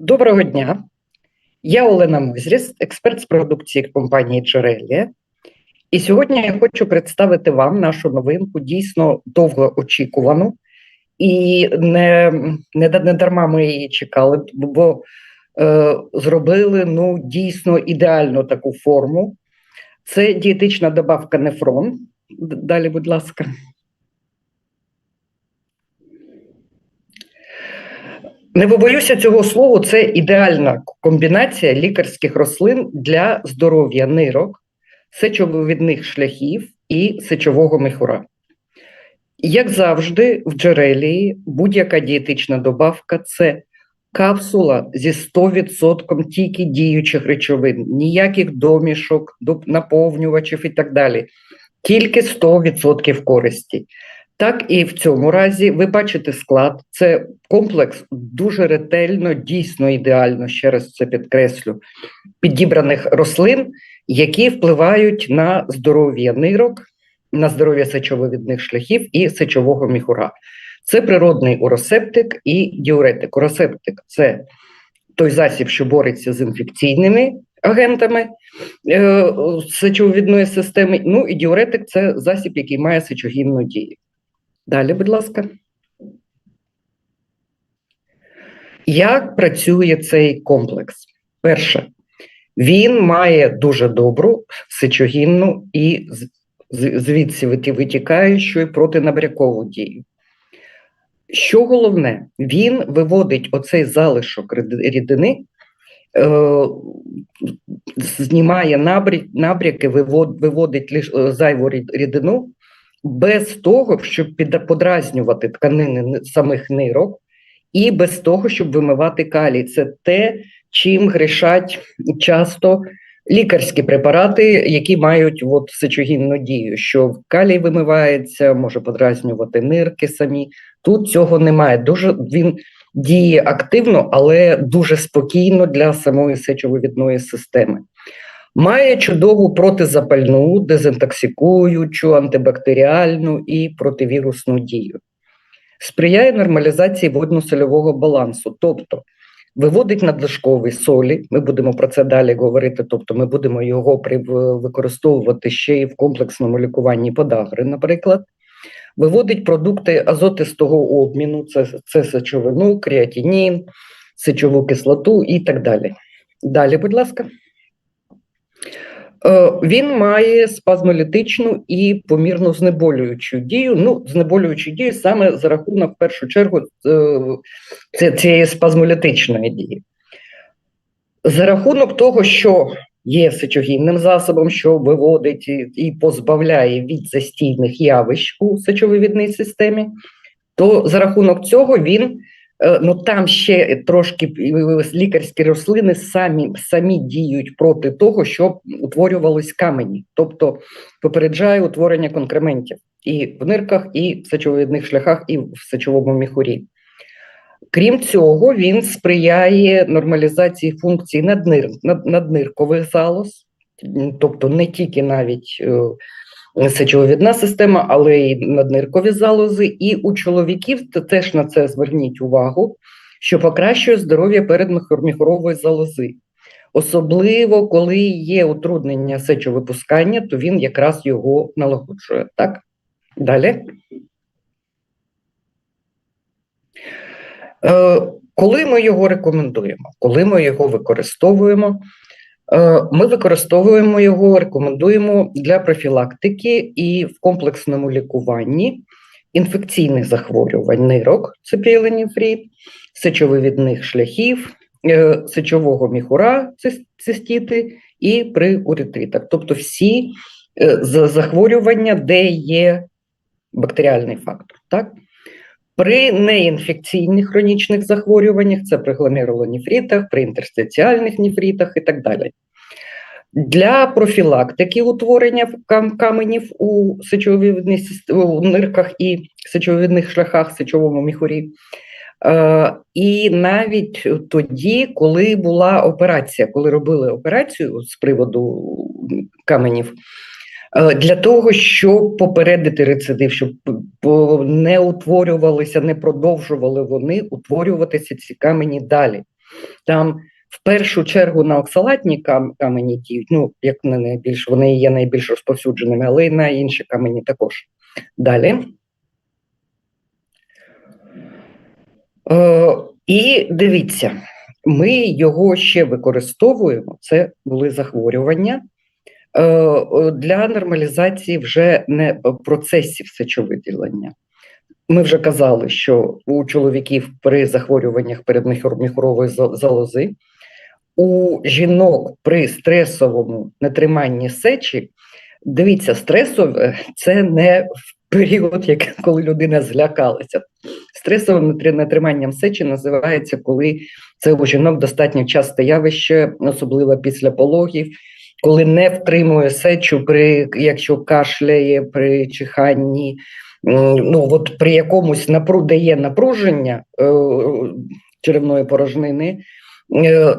Доброго дня. Я Олена Мозріс, експерт з продукції компанії Джерелія. І сьогодні я хочу представити вам нашу новинку, дійсно довго очікувану. І не не, не дарма ми її чекали, бо е, зробили ну, дійсно ідеальну таку форму. Це дієтична добавка нефрон. Далі, будь ласка. Не побоюся цього слова, це ідеальна комбінація лікарських рослин для здоров'я нирок, сечовивідних шляхів і сечового міхура. Як завжди, в джерелії будь-яка дієтична добавка це капсула зі 100% тільки діючих речовин, ніяких домішок, наповнювачів і так далі. Тільки 100% користі. Так і в цьому разі ви бачите склад. Це комплекс дуже ретельно, дійсно ідеально, ще раз це підкреслю, підібраних рослин, які впливають на здоров'я нирок, на здоров'я сечовивідних шляхів і сечового міхура. Це природний уросептик і діуретик. Уросептик це той засіб, що бореться з інфекційними агентами е, сечовивідної системи. Ну і діуретик це засіб, який має сечогінну дію. Далі, будь ласка. Як працює цей комплекс? Перше, він має дуже добру сечогінну і звідси витікаючу протинабрякову дію. Що головне, він виводить оцей залишок рідини, е, знімає набряки, виводить е, зайву рідину без того, щоб подразнювати тканини самих нирок, і без того, щоб вимивати калій. Це те, чим грішать часто лікарські препарати, які мають от сечогінну дію, що калій вимивається, може подразнювати нирки самі. Тут цього немає. Дуже він діє активно, але дуже спокійно для самої сечовивідної системи. Має чудову протизапальну, дезінтоксикуючу, антибактеріальну і противірусну дію. Сприяє нормалізації водно-сольового балансу, тобто виводить надлишкові солі. Ми будемо про це далі говорити. Тобто, ми будемо його використовувати ще й в комплексному лікуванні подагри, наприклад. Виводить продукти азотистого обміну, це це сечовину, креатинін, сечову кислоту і так далі. Далі, будь ласка. Е, він має спазмолітичну і помірну знеболюючу дію. Ну, знеболюючу дію саме за рахунок, в першу чергу, е, цієї спазмолітичної дії. За рахунок того, що є сечогінним засобом, що виводить і позбавляє від застійних явищ у сечовивідній системі, то за рахунок цього він ну там ще трошки е, лікарські рослини самі самі діють проти того, щоб утворювались камені, тобто попереджає утворення конкрементів і в нирках, і в сечовидних шляхах, і в сечовому міхурі. Крім цього, він сприяє нормалізації функцій наднир, надниркових залоз, тобто не тільки навіть сечовидна система, але й надниркові залози. І у чоловіків теж на це зверніть увагу, що покращує здоров'я передміхорової залози. Особливо, коли є утруднення сечовипускання, то він якраз його налагоджує. Так? Далі. Е, коли ми його рекомендуємо, коли ми його використовуємо, ми використовуємо його, рекомендуємо для профілактики і в комплексному лікуванні інфекційних захворювань нирок, це піеленіфрід, сечовивідних шляхів, е, сечового міхура, цистіти і при уретритах. Тобто всі е, захворювання, де є бактеріальний фактор. Так? При неінфекційних хронічних захворюваннях, це при гломерулонефритах, при інтерстиціальних нефритах і так далі. Для профілактики утворення каменів у сечовивідних у нирках і сечовивідних шляхах, сечовому міхурі. Е, і навіть тоді, коли була операція, коли робили операцію з приводу каменів, для того, щоб попередити рецидив, щоб не утворювалися, не продовжували вони утворюватися ці камені далі. Там в першу чергу на оксалатні камені діють, ну, як не найбільш, вони є найбільш розповсюдженими, але й на інші камені також. Далі. Е, і дивіться, ми його ще використовуємо, це були захворювання е, е, для нормалізації вже не процесів сечовиділення. Ми вже казали, що у чоловіків при захворюваннях передміхорової зо- залози, у жінок при стресовому нетриманні сечі, дивіться, стресове це не в період, як, коли людина злякалася. Стресовим нетри- нетриманням сечі називається, коли це у жінок достатньо часте явище, особливо після пологів, коли не втримує сечу, при, якщо кашляє при чиханні, ну, от при якомусь напру, є напруження е, черевної порожнини, е,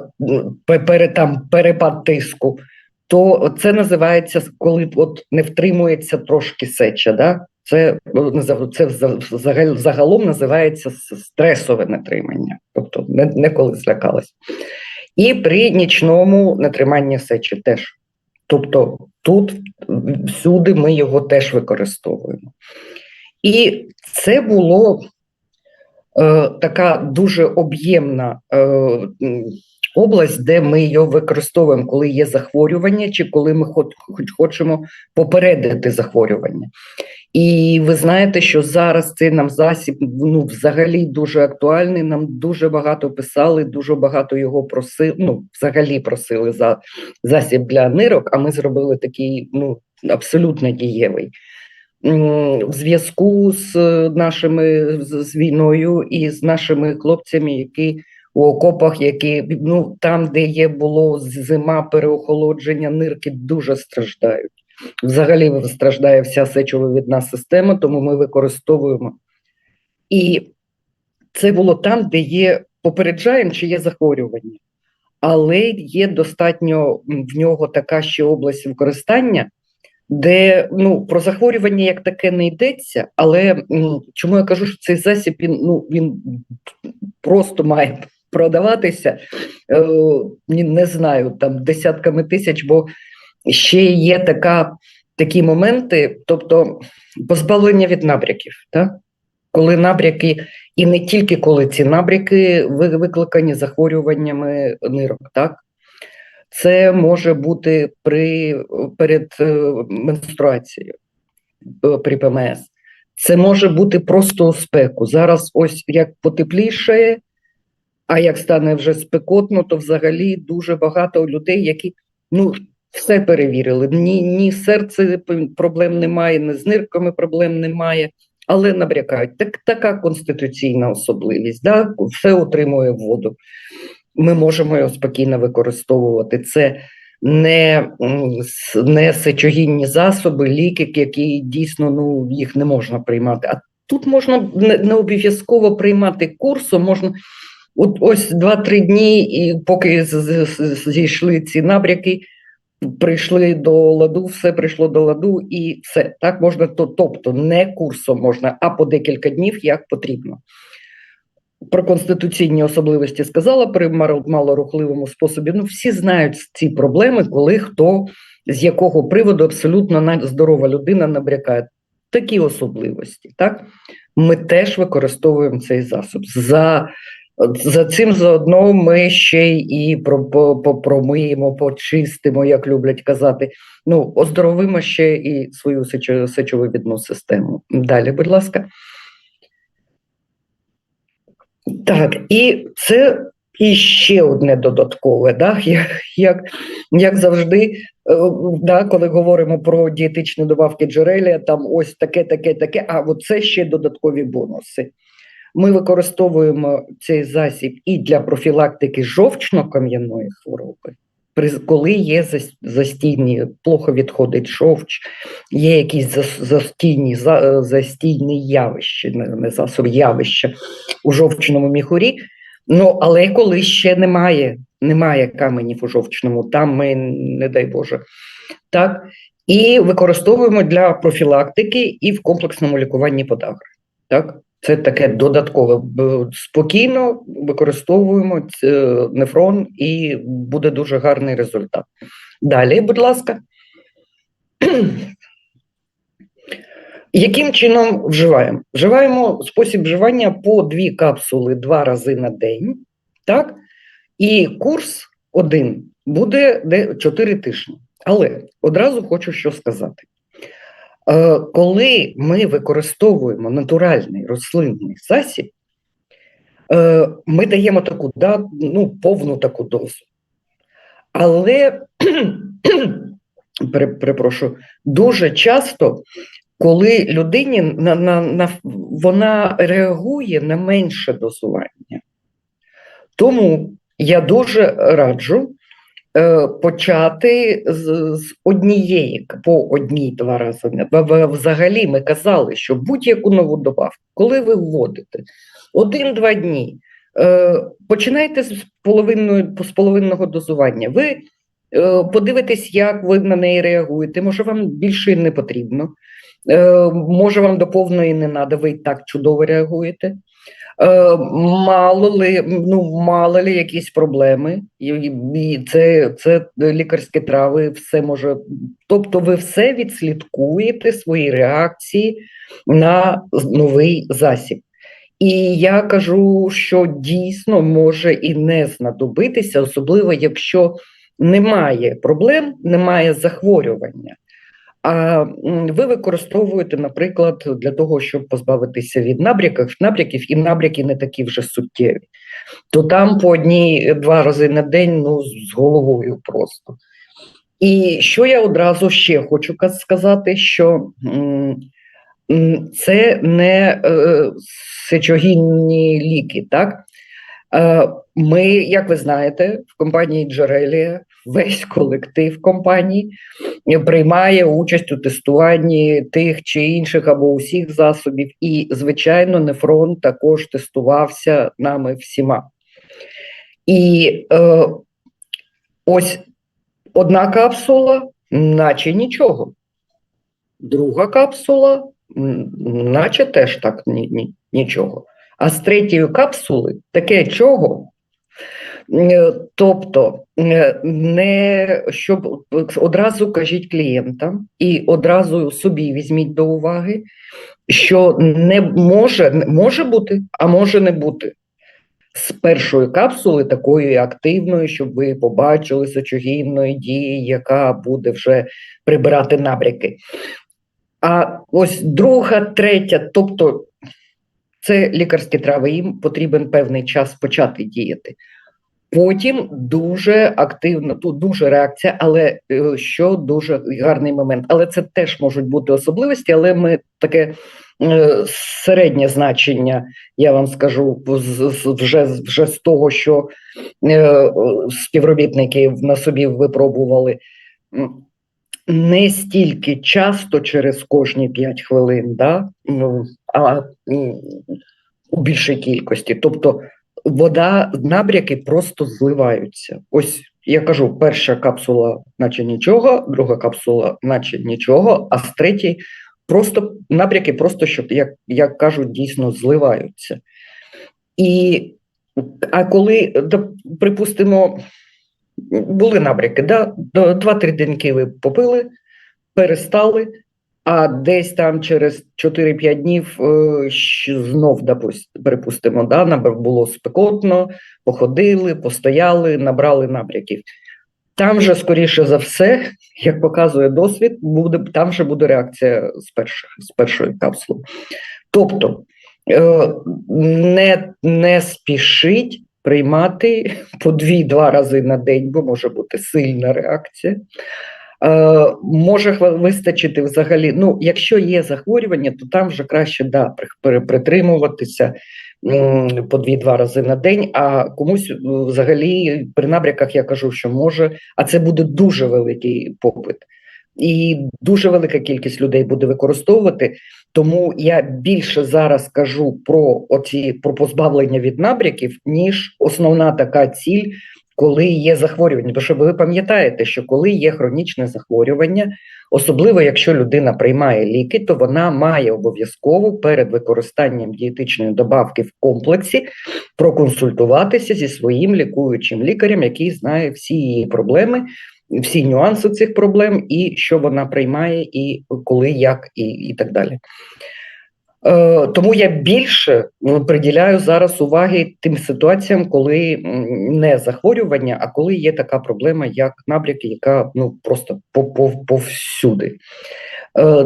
пере, там, перепад тиску, то це називається, коли от не втримується трошки сеча. Да? Це, е, це загалом називається стресове нетримання, тобто не, не коли злякалась. І при нічному нетриманні сечі теж. Тобто тут всюди ми його теж використовуємо. І це було е, така дуже об'ємна е, область, де ми його використовуємо, коли є захворювання, чи коли ми хоч, хоч хочемо попередити захворювання. І ви знаєте, що зараз цей нам засіб ну, взагалі дуже актуальний. Нам дуже багато писали, дуже багато його просили. Ну, взагалі просили за засіб для нирок, а ми зробили такий ну, абсолютно дієвий. В зв'язку з е, нашими з війною і з нашими хлопцями, які у окопах, які ну там, де є було зима, переохолодження, нирки дуже страждають. Взагалі страждає вся сечовивідна система, тому ми використовуємо. І це було там, де є попереджаємо, чи є захворювання, але є достатньо в нього така ще область використання, де ну, про захворювання як таке не йдеться, але чому я кажу, що цей засіб він, ну, він просто має продаватися, е, не знаю, там десятками тисяч, бо ще є така, такі моменти, тобто позбавлення від набряків, так? коли набряки, і не тільки коли ці набряки викликані захворюваннями нирок, так? Це може бути при, перед е, менструацією, е, при ПМС. Це може бути просто у спеку. Зараз ось як потеплішає, а як стане вже спекотно, то взагалі дуже багато людей, які ну, все перевірили. Ні, ні серце проблем немає, ні з нирками проблем немає, але набрякають. Так, така конституційна особливість. Да? Все отримує воду. Ми можемо його спокійно використовувати. Це не, не сечогінні засоби, ліки, які дійсно ну, їх не можна приймати. А тут можна не, обов'язково приймати курсом, можна От ось два-три дні, і поки зійшли ці набряки, прийшли до ладу, все прийшло до ладу, і все так можна, то, тобто не курсом можна, а по декілька днів як потрібно. Про конституційні особливості сказала при малорухливому способі. Ну, всі знають ці проблеми, коли хто з якого приводу абсолютно здорова людина набрякає. Такі особливості. Так? Ми теж використовуємо цей засіб. За за цим заодно ми ще і про, по, по- промиємо, почистимо, як люблять казати. Ну, оздоровимо ще і свою сечо- сечовивідну систему. Далі, будь ласка. Так, і це і ще одне додаткове, да? як, як, завжди, е, да, коли говоримо про дієтичні добавки джерелія, там ось таке, таке, таке, а це ще додаткові бонуси. Ми використовуємо цей засіб і для профілактики жовчно-кам'яної хвороби, коли є застійні, плохо відходить жовч, є якісь застійні, за- застійні явища, не засоб, явища у жовчному міхурі. Ну, але коли ще немає, немає каменів у жовчному, там ми, не дай Боже, так, і використовуємо для профілактики і в комплексному лікуванні подагри. Так? Це таке додаткове. Спокійно використовуємо нефрон і буде дуже гарний результат. Далі, будь ласка. Яким чином вживаємо? Вживаємо спосіб вживання по дві капсули два рази на день, так? І курс один буде 4 тижні. Але одразу хочу що сказати. Е, Коли ми використовуємо натуральний рослинний засіб, е, ми даємо таку ну, повну таку дозу. Але перепрошую, дуже часто, коли людині на, на, на, вона реагує на менше дозування. Тому я дуже раджу почати з, з однієї по одній-два рази. на- в- в- Взагалі ми казали, що будь-яку нову добавку, коли ви вводите один-два дні, е, починайте з половинної з половинного дозування. Ви е, подивитесь, як ви на неї реагуєте. Може, вам більше не потрібно. Е, може, вам до повної не треба, ви і так чудово реагуєте. Е, мало ли, ну, мало ли якісь проблеми, і, це, це лікарські трави, все може. Тобто, ви все відслідкуєте свої реакції на новий засіб. І я кажу, що дійсно може і не знадобитися, особливо якщо немає проблем, немає захворювання. А ви використовуєте, наприклад, для того, щоб позбавитися від набряків, набряків, і набряки не такі вже суттєві, то там по одній-два рази на день ну, з головою просто. І що я одразу ще хочу сказати, що це не е, сечогінні ліки, так? Е, Ми, як ви знаєте, в компанії Джерелія весь колектив компанії приймає участь у тестуванні тих чи інших або усіх засобів. І, звичайно, нефрон також тестувався нами всіма. І е, ось одна капсула, наче нічого. Друга капсула, наче теж так ні, ні, нічого. А з третьої капсули таке чого? Е, Тобто, е, не щоб одразу кажіть клієнтам і одразу собі візьміть до уваги, що не може, може бути, а може не бути. З першої капсули такої активної, щоб ви побачили сочогінної дії, яка буде вже прибирати набряки. А ось друга, третя, тобто це лікарські трави, їм потрібен певний час почати діяти. Потім дуже активно, тут дуже реакція, але е, що дуже гарний момент. Але це теж можуть бути особливості, але ми таке е, середнє значення, я вам скажу, вже, вже з того, що е, співробітники на собі випробували. Не стільки часто через кожні 5 хвилин, да? ну, а у більшій кількості. Тобто вода, набряки просто зливаються. Ось я кажу, перша капсула, наче нічого, друга капсула, наче нічого, а з третій просто набряки, просто що як, як кажуть, дійсно зливаються. І а коли, припустимо, були набряки, да? два-три деньки ви попили, перестали, а десь там через 4-5 днів е, знов, припустимо, да, було спекотно, походили, постояли, набрали набряків. Там же, скоріше за все, як показує досвід, буде, там же буде реакція з, перших, з першої капсули. Тобто е, не, не спішіть приймати по дві-два рази на день, бо може бути сильна реакція. Е, може вистачити взагалі. Ну, якщо є захворювання, то там вже краще да, при- при- притримуватися по дві-два рази на день. А комусь е, взагалі при набряках я кажу, що може, а це буде дуже великий попит. І дуже велика кількість людей буде використовувати. Тому я більше зараз кажу про оці про позбавлення від набряків, ніж основна така ціль, коли є захворювання. Тому що ви пам'ятаєте, що коли є хронічне захворювання, особливо якщо людина приймає ліки, то вона має обов'язково перед використанням дієтичної добавки в комплексі проконсультуватися зі своїм лікуючим лікарем, який знає всі її проблеми. Всі нюанси цих проблем, і що вона приймає, і коли, як, і, і так далі. Е, Тому я більше ну, приділяю зараз уваги тим ситуаціям, коли не захворювання, а коли є така проблема, як набряки, яка ну просто по- по- повсюди. Е,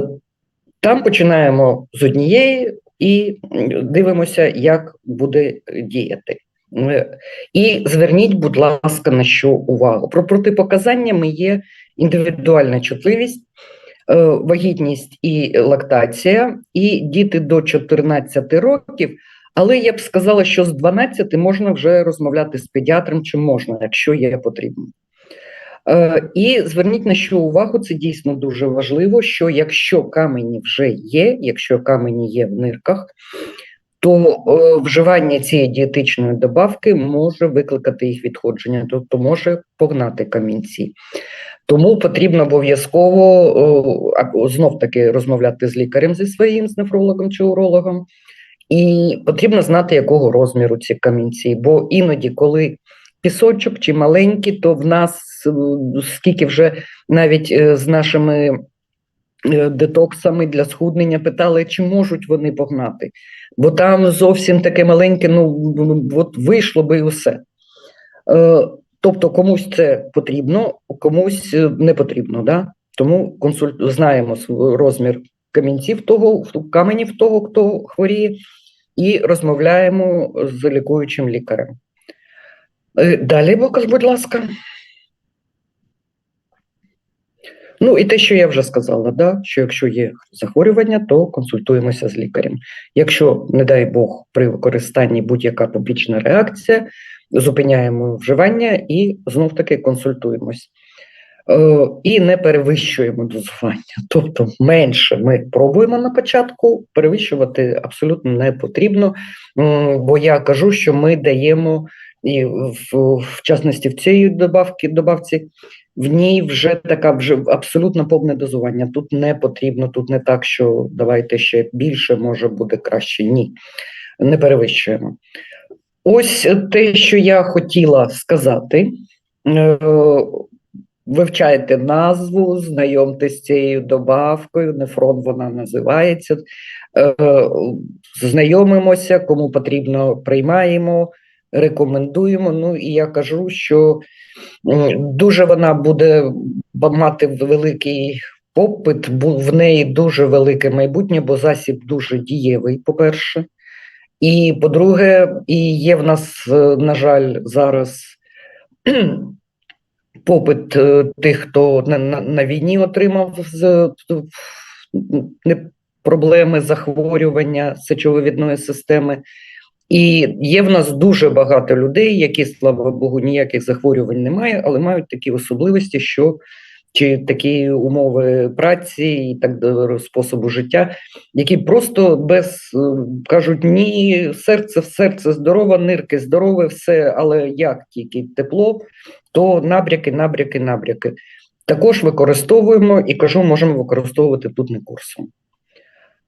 Там починаємо з однієї і дивимося, як буде діяти. Е, І зверніть, будь ласка, на що увагу. Про протипоказаннями є індивідуальна чутливість, вагітність і лактація, і діти до 14 років. Але я б сказала, що з 12 можна вже розмовляти з педіатром, чи можна, якщо є потрібно. Е, І зверніть на що увагу, це дійсно дуже важливо, що якщо камені вже є, якщо камені є в нирках, то е, вживання цієї дієтичної добавки може викликати їх відходження, тобто може погнати камінці. Тому потрібно обов'язково знов таки розмовляти з лікарем зі своїм, з нефрологом чи урологом, і потрібно знати, якого розміру ці камінці. Бо іноді, коли пісочок чи маленькі, то в нас е, скільки вже навіть е, з нашими е, детоксами для схуднення питали, чи можуть вони погнати. Бо там зовсім таке маленьке, ну от вийшло би і усе. Тобто комусь це потрібно, комусь е, не потрібно. Да? Тому консульт... знаємо розмір камінців того, каменів того, хто хворіє, і розмовляємо з лікуючим лікарем. Е, Далі, будь ласка. Ну і те, що я вже сказала, да? що якщо є захворювання, то консультуємося з лікарем. Якщо, не дай Бог, при використанні будь-яка побічна реакція, зупиняємо вживання і знов таки консультуємось. Е, І не перевищуємо дозування. Тобто менше ми пробуємо на початку, перевищувати абсолютно не потрібно. Бо я кажу, що ми даємо і в, в частності в цій добавці, добавці в ній вже така вже абсолютно повне дозування. Тут не потрібно, тут не так, що давайте ще більше, може буде краще. Ні, не перевищуємо. Ось те, що я хотіла сказати. Е, Вивчайте назву, знайомтесь з цією добавкою, нефрон вона називається. Е, Знайомимося, кому потрібно, приймаємо, рекомендуємо. Ну і я кажу, що дуже вона буде мати великий попит, в неї дуже велике майбутнє, бо засіб дуже дієвий, по-перше. І по-друге, і є в нас, е, на жаль, зараз попит е, тих, хто на, на, на війні отримав з проблеми захворювання сечовивідної системи. І є в нас дуже багато людей, які, слава Богу, ніяких захворювань немає, але мають такі особливості, що чи такі умови праці і так способу життя, які просто без е, кажуть, ні, серце в серце здорове, нирки здорове, все, але як тільки тепло, то набряки, набряки, набряки. Також використовуємо і кажу, можемо використовувати тут не курсом.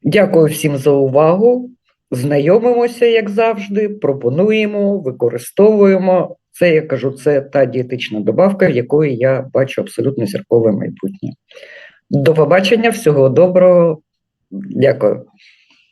Дякую всім за увагу. Знайомимося, як завжди, пропонуємо, використовуємо. Це я кажу, це та дієтична добавка, якої я бачу абсолютно зіркове майбутнє. До побачення, всього доброго. Дякую.